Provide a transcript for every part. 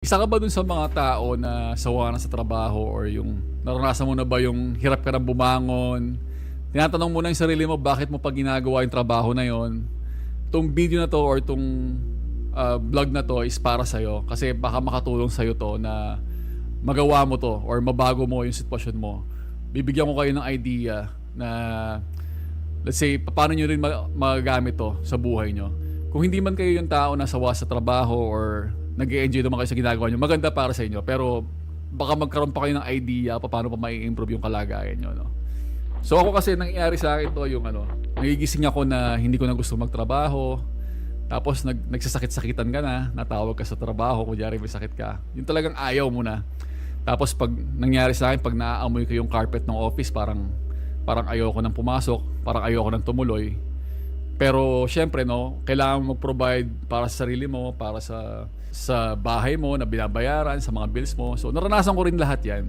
Isa ka ba dun sa mga tao na sawa na sa trabaho or yung naranasan mo na ba yung hirap ka na bumangon? Tinatanong mo na yung sarili mo bakit mo pa ginagawa yung trabaho na yon. Itong video na to or itong uh, vlog na to is para sa'yo kasi baka makatulong sa'yo to na magawa mo to or mabago mo yung sitwasyon mo. Bibigyan ko kayo ng idea na let's say, paano nyo rin ma- magagamit to sa buhay nyo. Kung hindi man kayo yung tao na sawa sa trabaho or nag enjoy naman kayo sa ginagawa nyo, maganda para sa inyo. Pero baka magkaroon pa kayo ng idea pa paano pa mai improve yung kalagayan nyo. No? So ako kasi nangyayari sa akin to yung ano, nagigising ako na hindi ko na gusto magtrabaho. Tapos nag, nagsasakit-sakitan ka na, natawag ka sa trabaho, kunyari may sakit ka. Yung talagang ayaw mo na. Tapos pag nangyari sa akin, pag naaamoy ko yung carpet ng office, parang parang ayoko nang pumasok, parang ayoko nang tumuloy. Pero syempre no, kailangan mag-provide para sa sarili mo, para sa sa bahay mo na binabayaran, sa mga bills mo. So naranasan ko rin lahat 'yan.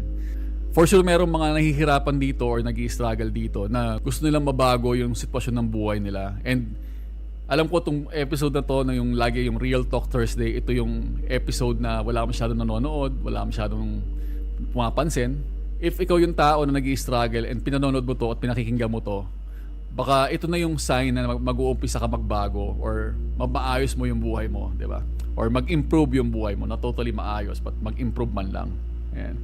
For sure merong mga nahihirapan dito or nag struggle dito na gusto nilang mabago yung sitwasyon ng buhay nila. And alam ko itong episode na to na yung lagi yung Real Talk Thursday, ito yung episode na wala masyadong nanonood, wala masyadong pumapansin. If ikaw yung tao na nag struggle and pinanonood mo to at pinakikinggan mo to, baka ito na yung sign na mag- mag-uumpisa ka magbago or maayos mo yung buhay mo, di ba? Or mag-improve yung buhay mo, na totally maayos, but mag-improve man lang. Ayan.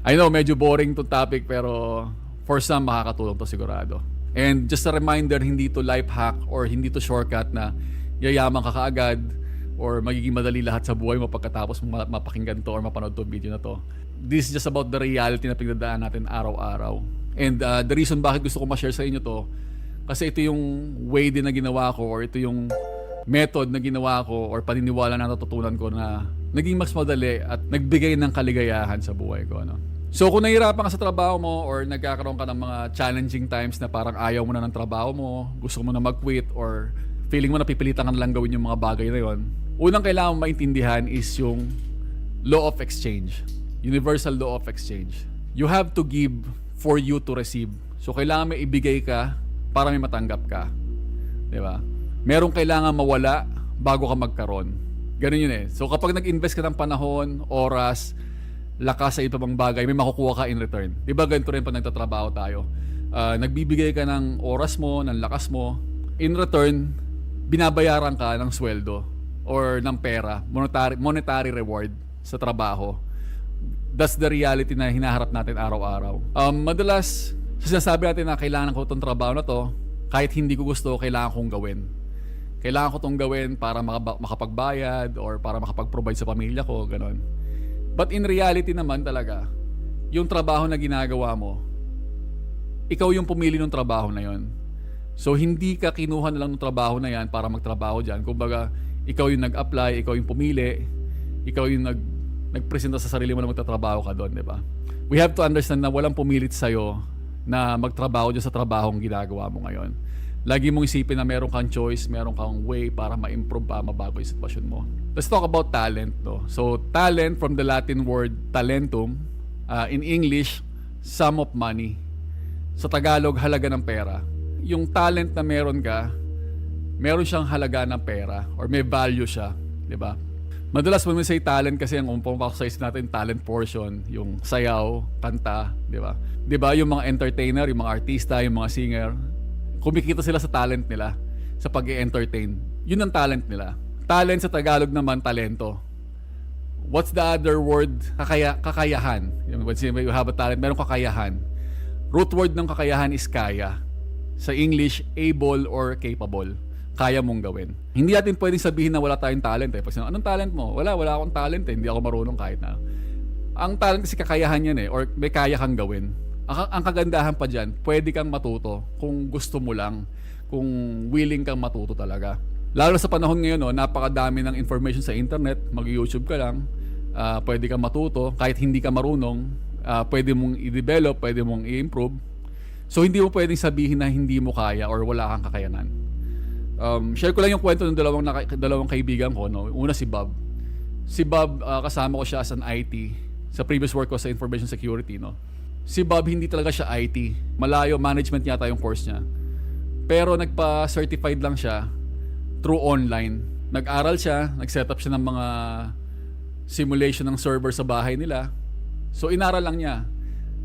I know, medyo boring to topic, pero for some, makakatulong to sigurado. And just a reminder, hindi to life hack or hindi to shortcut na yayaman ka kaagad or magiging madali lahat sa buhay mo pagkatapos mapakinggan to or mapanood to video na to. This is just about the reality na pinagdadaan natin araw-araw. And uh, the reason bakit gusto ko ma-share sa inyo to, kasi ito yung way din na ginawa ko or ito yung method na ginawa ko or paniniwala na natutunan ko na naging mas madali at nagbigay ng kaligayahan sa buhay ko. No? So kung nahihirapan ka sa trabaho mo or nagkakaroon ka ng mga challenging times na parang ayaw mo na ng trabaho mo, gusto mo na mag-quit or feeling mo na pipilitan ka na lang gawin yung mga bagay na yon, unang kailangan mo maintindihan is yung law of exchange. Universal law of exchange. You have to give for you to receive. So kailangan may ibigay ka para may matanggap ka. 'Di ba? Merong kailangan mawala bago ka magkaroon. Ganun yun eh. So kapag nag-invest ka ng panahon, oras, lakas sa iba pang bagay, may makukuha ka in return. 'Di ba ganito rin pag nagtatrabaho tayo? Ah, nagbibigay ka ng oras mo, ng lakas mo. In return, binabayaran ka ng sweldo or ng pera, monetary, monetary reward sa trabaho. That's the reality na hinaharap natin araw-araw. Um, madalas, sinasabi natin na kailangan ko itong trabaho na to, kahit hindi ko gusto, kailangan kong gawin. Kailangan ko itong gawin para makapagbayad or para makapag-provide sa pamilya ko, ganon. But in reality naman talaga, yung trabaho na ginagawa mo, ikaw yung pumili ng trabaho na yon. So hindi ka kinuha na lang ng trabaho na yan para magtrabaho diyan. Kumbaga, ikaw yung nag-apply, ikaw yung pumili, ikaw yung nag nagpresenta sa sarili mo na magtatrabaho ka doon, di ba? We have to understand na walang pumilit sa'yo na magtrabaho dyan sa trabahong ginagawa mo ngayon. Lagi mong isipin na meron kang choice, meron kang way para ma-improve pa, mabago yung sitwasyon mo. Let's talk about talent. No? So, talent from the Latin word talentum, uh, in English, sum of money. Sa Tagalog, halaga ng pera. Yung talent na meron ka, meron siyang halaga ng pera or may value siya, 'di ba? Madalas we say talent kasi ang pumapasok natin talent portion, yung sayaw, kanta, 'di ba? 'Di ba yung mga entertainer, yung mga artista, yung mga singer, kumikita sila sa talent nila sa pag-entertain. Yun ang talent nila. Talent sa Tagalog naman talento. What's the other word? Kakaya, kakayahan. When you have a talent, meron kakayahan. Root word ng kakayahan is kaya. Sa English, able or capable. Kaya mong gawin. Hindi natin pwedeng sabihin na wala tayong talent eh. Pag anong talent mo? Wala, wala akong talent eh. Hindi ako marunong kahit na. Ang talent kasi kakayahan yan eh. Or may kaya kang gawin. Ang, ang kagandahan pa dyan, pwede kang matuto kung gusto mo lang. Kung willing kang matuto talaga. Lalo sa panahon ngayon, no, napakadami ng information sa internet. Mag-YouTube ka lang. ah, pwede kang matuto. Kahit hindi ka marunong, ah, pwede mong i-develop, pwede mong i-improve. So hindi mo pwedeng sabihin na hindi mo kaya or wala kang kakayanan. Um, share ko lang yung kwento ng dalawang, naka- dalawang kaibigan ko. No? Una si Bob. Si Bob, ah, kasama ko siya as an IT. Sa previous work ko sa information security. No? Si Bob, hindi talaga siya IT. Malayo, management yata yung course niya. Pero nagpa-certified lang siya through online. Nag-aral siya, nag-set up siya ng mga simulation ng server sa bahay nila. So inaral lang niya.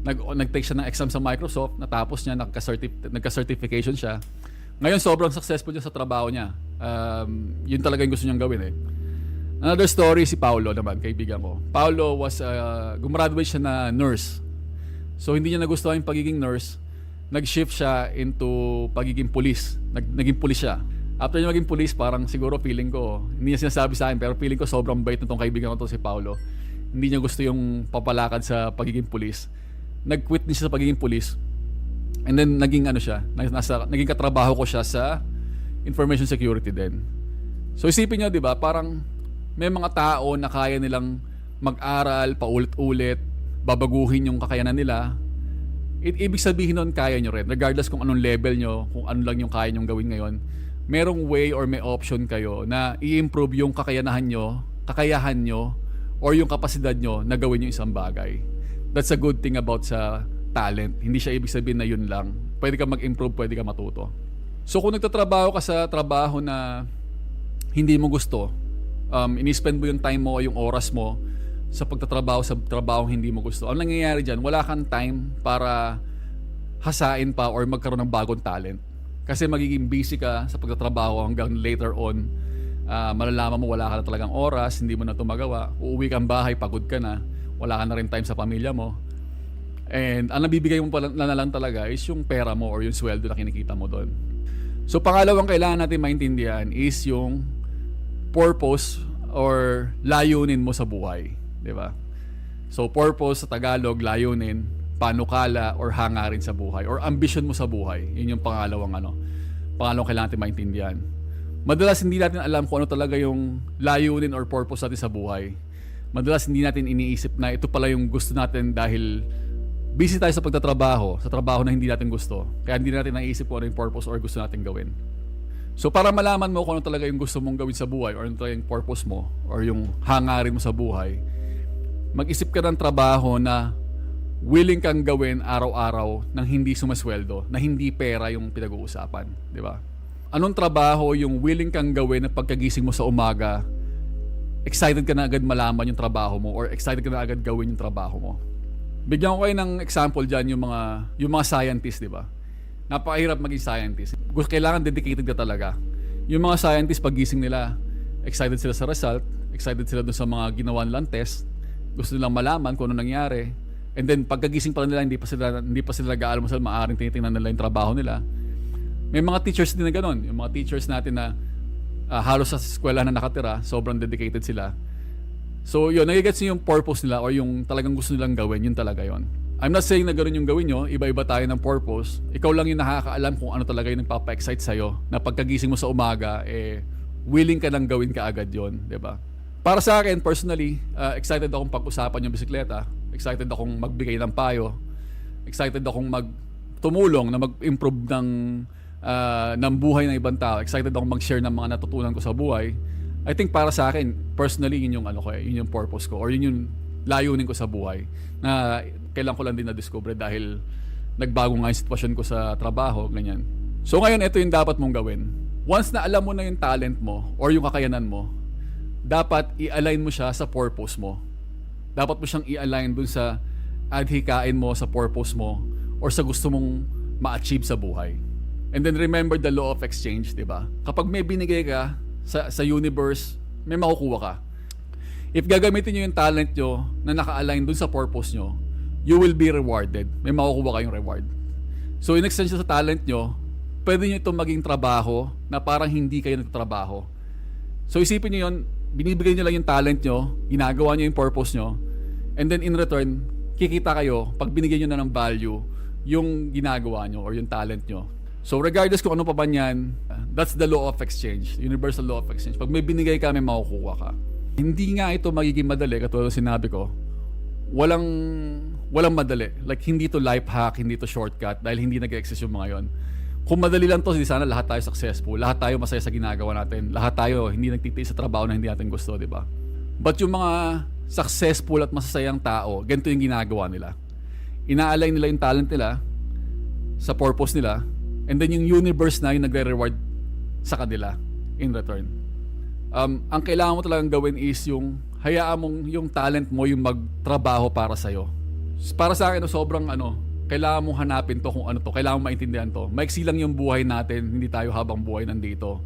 Nag nag-take siya ng exam sa Microsoft, natapos niya, nagka-certif- nagka-certification siya. Ngayon sobrang successful niya sa trabaho niya. Um, yun talaga yung gusto niyang gawin eh. Another story si Paulo naman, kaibigan ko. Paulo was uh, gumraduate siya na nurse. So hindi niya nagustuhan yung pagiging nurse. Nag-shift siya into pagiging police. Nag naging police siya. After niya maging police, parang siguro feeling ko, hindi niya sinasabi sa akin, pero feeling ko sobrang bait nitong kaibigan ko to si Paulo. Hindi niya gusto yung papalakad sa pagiging police. Nag-quit din siya sa pagiging police. And then naging ano siya, nasa, naging katrabaho ko siya sa information security din. So isipin niyo, 'di ba? Parang may mga tao na kaya nilang mag-aral paulit-ulit, babaguhin yung kakayanan nila. It, ibig sabihin nun, kaya nyo rin. Regardless kung anong level nyo, kung ano lang yung kaya nyong gawin ngayon, merong way or may option kayo na i-improve yung kakayanahan nyo, kakayahan nyo, or yung kapasidad nyo na gawin yung isang bagay. That's a good thing about sa talent. Hindi siya ibig sabihin na yun lang. Pwede ka mag-improve, pwede ka matuto. So kung nagtatrabaho ka sa trabaho na hindi mo gusto, um, ini-spend mo yung time mo o yung oras mo sa pagtatrabaho sa trabaho hindi mo gusto. Ang nangyayari dyan, wala kang time para hasain pa or magkaroon ng bagong talent. Kasi magiging busy ka sa pagtatrabaho hanggang later on, ah, malalaman mo wala ka na talagang oras, hindi mo na ito magawa. Uuwi kang bahay, pagod ka na, wala ka na rin time sa pamilya mo. And ang nabibigay mo pala na lang talaga is yung pera mo or yung sweldo na kinikita mo doon. So pangalawang kailangan natin maintindihan is yung purpose or layunin mo sa buhay, 'di ba? So purpose sa Tagalog, layunin, panukala or hangarin sa buhay or ambition mo sa buhay. 'Yun yung pangalawang ano. Pangalawang kailangan natin maintindihan. Madalas hindi natin alam kung ano talaga yung layunin or purpose natin sa buhay. Madalas hindi natin iniisip na ito pala yung gusto natin dahil busy tayo sa pagtatrabaho, sa trabaho na hindi natin gusto. Kaya hindi natin naisip kung ano yung purpose or gusto natin gawin. So para malaman mo kung ano talaga yung gusto mong gawin sa buhay or ano talaga yung purpose mo or yung hangarin mo sa buhay, mag-isip ka ng trabaho na willing kang gawin araw-araw nang hindi sumasweldo, na hindi pera yung pinag-uusapan, di ba? Anong trabaho yung willing kang gawin na pagkagising mo sa umaga, excited ka na agad malaman yung trabaho mo or excited ka na agad gawin yung trabaho mo? Bigyan ko kayo ng example dyan yung mga, yung mga scientists, di ba? Napakahirap maging scientist. Gusto kailangan dedicated ka talaga. Yung mga scientists pagising nila, excited sila sa result, excited sila dun sa mga ginawa nilang test, gusto nilang malaman kung ano nangyari. And then pagkagising pa nila, hindi pa sila hindi pa sila nag-aalmusal, maaring tinitingnan nila yung trabaho nila. May mga teachers din na ganun. Yung mga teachers natin na ah, halos sa eskwela na nakatira, sobrang dedicated sila. So yun, nagigets niyo yung purpose nila or yung talagang gusto nilang gawin, yun talaga yon. I'm not saying na ganoon yung gawin nyo, iba-iba tayo ng purpose. Ikaw lang yung nakakaalam kung ano talaga yung nagpapa-excite sa'yo na pagkagising mo sa umaga, eh, willing ka nang gawin ka agad yon, di ba? Para sa akin, personally, ah, excited akong pag-usapan yung bisikleta. Excited akong magbigay ng payo. Excited akong mag tumulong na mag-improve ng ah, ng buhay ng ibang tao. Excited akong mag-share ng mga natutunan ko sa buhay. I think para sa akin, personally, yun yung ano ko, eh, yun yung purpose ko or yun yung layunin ko sa buhay na kailan ko lang din na-discover dahil nagbago nga yung sitwasyon ko sa trabaho, ganyan. So ngayon, ito yung dapat mong gawin. Once na alam mo na yung talent mo or yung kakayanan mo, dapat i-align mo siya sa purpose mo. Dapat mo siyang i-align dun sa adhikain mo, sa purpose mo, or sa gusto mong ma-achieve sa buhay. And then remember the law of exchange, di ba? Kapag may binigay ka sa, sa universe, may makukuha ka. If gagamitin nyo yung talent nyo na naka-align dun sa purpose nyo, you will be rewarded. May makukuha kayong reward. So in extension sa talent nyo, pwede nyo itong maging trabaho na parang hindi kayo nagtatrabaho. So isipin nyo yun, binibigay nyo lang yung talent nyo, ginagawa nyo yung purpose nyo, and then in return, kikita kayo pag binigyan nyo na ng value yung ginagawa nyo or yung talent nyo. So regardless kung ano pa ba yan, that's the law of exchange, universal law of exchange. Pag may binigay ka, may makukuha ka. Hindi nga ito magiging madali, katulad sinabi ko, walang walang madali. Like hindi to life hack, hindi to shortcut dahil hindi nag-exist yung mga yon. Kung madali lang to, di sana lahat tayo successful, lahat tayo masaya sa ginagawa natin, lahat tayo hindi nagtitiis sa trabaho na hindi natin gusto, di ba? But yung mga successful at masasayang tao, ganito yung ginagawa nila. Ina-align nila yung talent nila sa purpose nila, and then yung universe na yung nagre-reward sa kanila in return. Um, ang kailangan mo talagang gawin is yung hayaan mong yung talent mo yung magtrabaho para sa'yo. Para sa akin, sobrang ano, kailangan mong hanapin to kung ano to. Kailangan mong maintindihan to. Maiksi lang yung buhay natin, hindi tayo habang buhay nandito.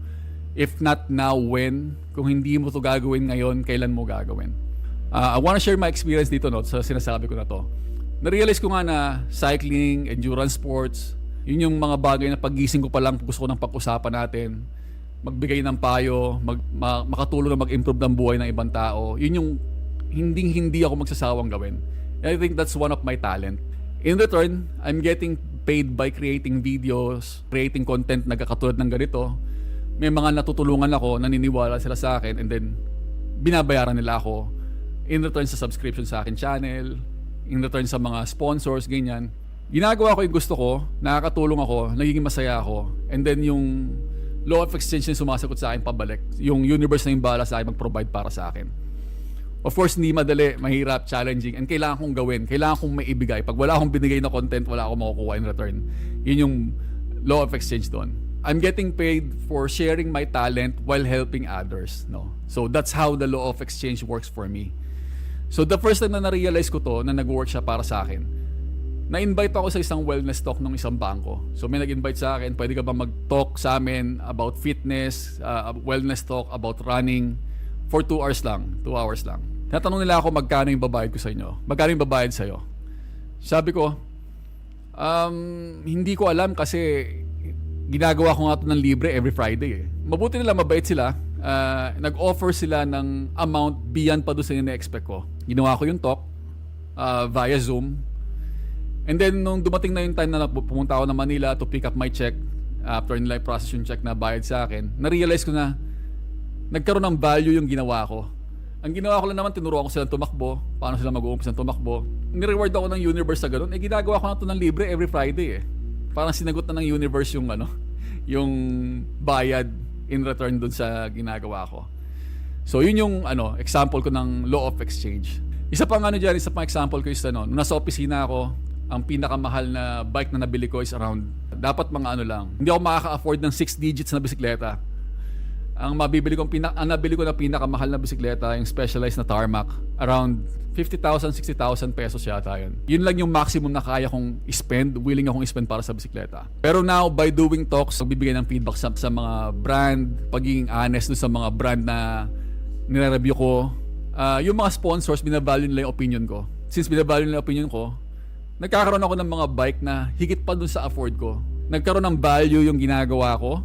If not now, when? Kung hindi mo to gagawin ngayon, kailan mo gagawin? Uh, I wanna share my experience dito no, sa sinasabi ko na to. Narealize ko nga na cycling, endurance sports, yun yung mga bagay na pagising ko pa lang gusto ko ng pag-usapan natin. Magbigay ng payo, mag, ma- makatulong na mag-improve ng buhay ng ibang tao. Yun yung hindi hindi ako magsasawang gawin. And I think that's one of my talent. In return, I'm getting paid by creating videos, creating content na katulad ng ganito. May mga natutulungan ako, naniniwala sila sa akin, and then binabayaran nila ako in return sa subscription sa akin channel, in return sa mga sponsors, ganyan. Ginagawa ko yung gusto ko, nakakatulong ako, nagiging masaya ako, and then yung law of exchange na sumasagot sa akin pabalik, yung universe na yung bala sa akin mag-provide para sa akin. Of course, hindi madali, mahirap, challenging, and kailangan kong gawin, kailangan kong maibigay. Pag wala akong binigay na content, wala akong makukuha in return. Yun yung law of exchange doon. I'm getting paid for sharing my talent while helping others. No? So that's how the law of exchange works for me. So the first time na na-realize ko to, na nag-work siya para sa akin, na-invite ako sa isang wellness talk ng isang bangko. So may nag-invite sa akin, pwede ka ba mag-talk sa amin about fitness, uh, wellness talk, about running, for 2 hours lang, 2 hours lang. Natanong nila ako magkano yung babayad ko sa inyo. Magkano yung babayad sa'yo? Sabi ko, um, hindi ko alam kasi ginagawa ko nga ito ng libre every Friday eh. Mabuti nila, mabait sila. Uh, nag-offer sila ng amount beyond pa doon sa ina-expect ko. Ginawa ko yung talk uh, via Zoom. And then, nung dumating na yung time na pumunta ako na Manila to pick up my check, after nila i-process yung check na bayad sa akin, na-realize ko na nagkaroon ng value yung ginawa ko. Ang ginawa ko lang naman, tinuruan ko sila tumakbo, paano sila mag-uumpisa tumakbo. Ni-reward ako ng universe sa ganun. Eh, ginagawa ko na ito ng libre every Friday eh. Parang sinagot na ng universe yung ano, yung bayad in return dun sa ginagawa ko. So, yun yung ano, example ko ng law of exchange. Isa pang ano dyan, isa pang example ko is ano, nung nasa opisina ako, ang pinakamahal na bike na nabili ko is around, dapat mga ano lang, hindi ako makaka-afford ng 6 digits na bisikleta ang mabibili kong pinak ang nabili ko na pinakamahal na bisikleta, yung specialized na tarmac, around 50,000, 60,000 pesos yata yun. Yun lang yung maximum na kaya kong spend, willing akong spend para sa bisikleta. Pero now, by doing talks, magbibigay ng feedback sa, sa mga brand, pagiging honest dun sa mga brand na nire-review ko, uh, yung mga sponsors, binavalue nila yung opinion ko. Since binavalue nila yung opinion ko, nagkakaroon ako ng mga bike na higit pa dun sa afford ko. Nagkaroon ng value yung ginagawa ko,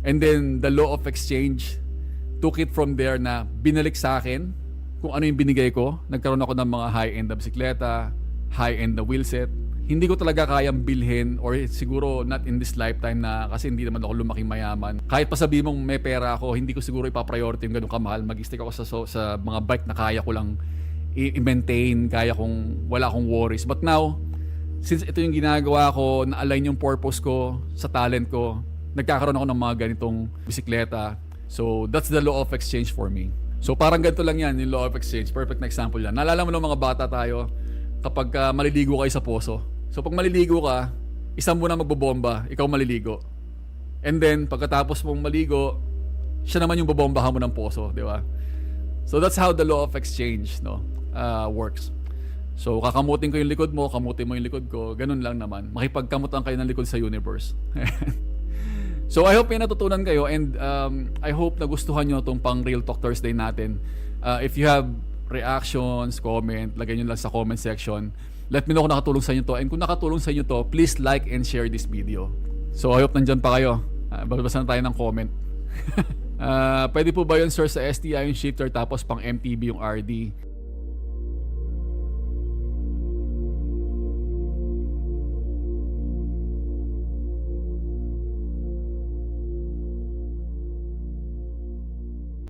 And then the law of exchange took it from there na binalik sa akin kung ano yung binigay ko. Nagkaroon ako ng mga high-end na bisikleta, high-end na wheelset. Hindi ko talaga kayang bilhin or siguro not in this lifetime na kasi hindi naman ako lumaking mayaman. Kahit pa sabi mong may pera ako, hindi ko siguro ipapriority yung ganun kamahal. Mag-stick ako sa, sa mga bike na kaya ko lang i-maintain, kaya kong wala akong worries. But now, since ito yung ginagawa ko, na-align yung purpose ko sa talent ko, nagkakaroon ako ng mga ganitong bisikleta. So, that's the law of exchange for me. So, parang ganito lang yan, yung law of exchange. Perfect na example yan. Naalala mo ng mga bata tayo, kapag uh, maliligo kayo sa poso. So, pag maliligo ka, isang muna magbobomba, ikaw maliligo. And then, pagkatapos mong maligo, siya naman yung babombahan mo ng poso, di ba? So, that's how the law of exchange no, uh, works. So, kakamutin ko yung likod mo, kamutin mo yung likod ko, ganun lang naman. Makipagkamutan kayo ng likod sa universe. So I hope may natutunan kayo and um, I hope nagustuhan nyo itong pang Real Talk Thursday natin. Uh, if you have reactions, comment, lagay nyo lang sa comment section. Let me know kung nakatulong sa inyo to. And kung nakatulong sa inyo to, please like and share this video. So I hope nandyan pa kayo. Uh, Babasa na tayo ng comment. uh, pwede po ba yun sir sa STI yung shifter tapos pang MTB yung RD?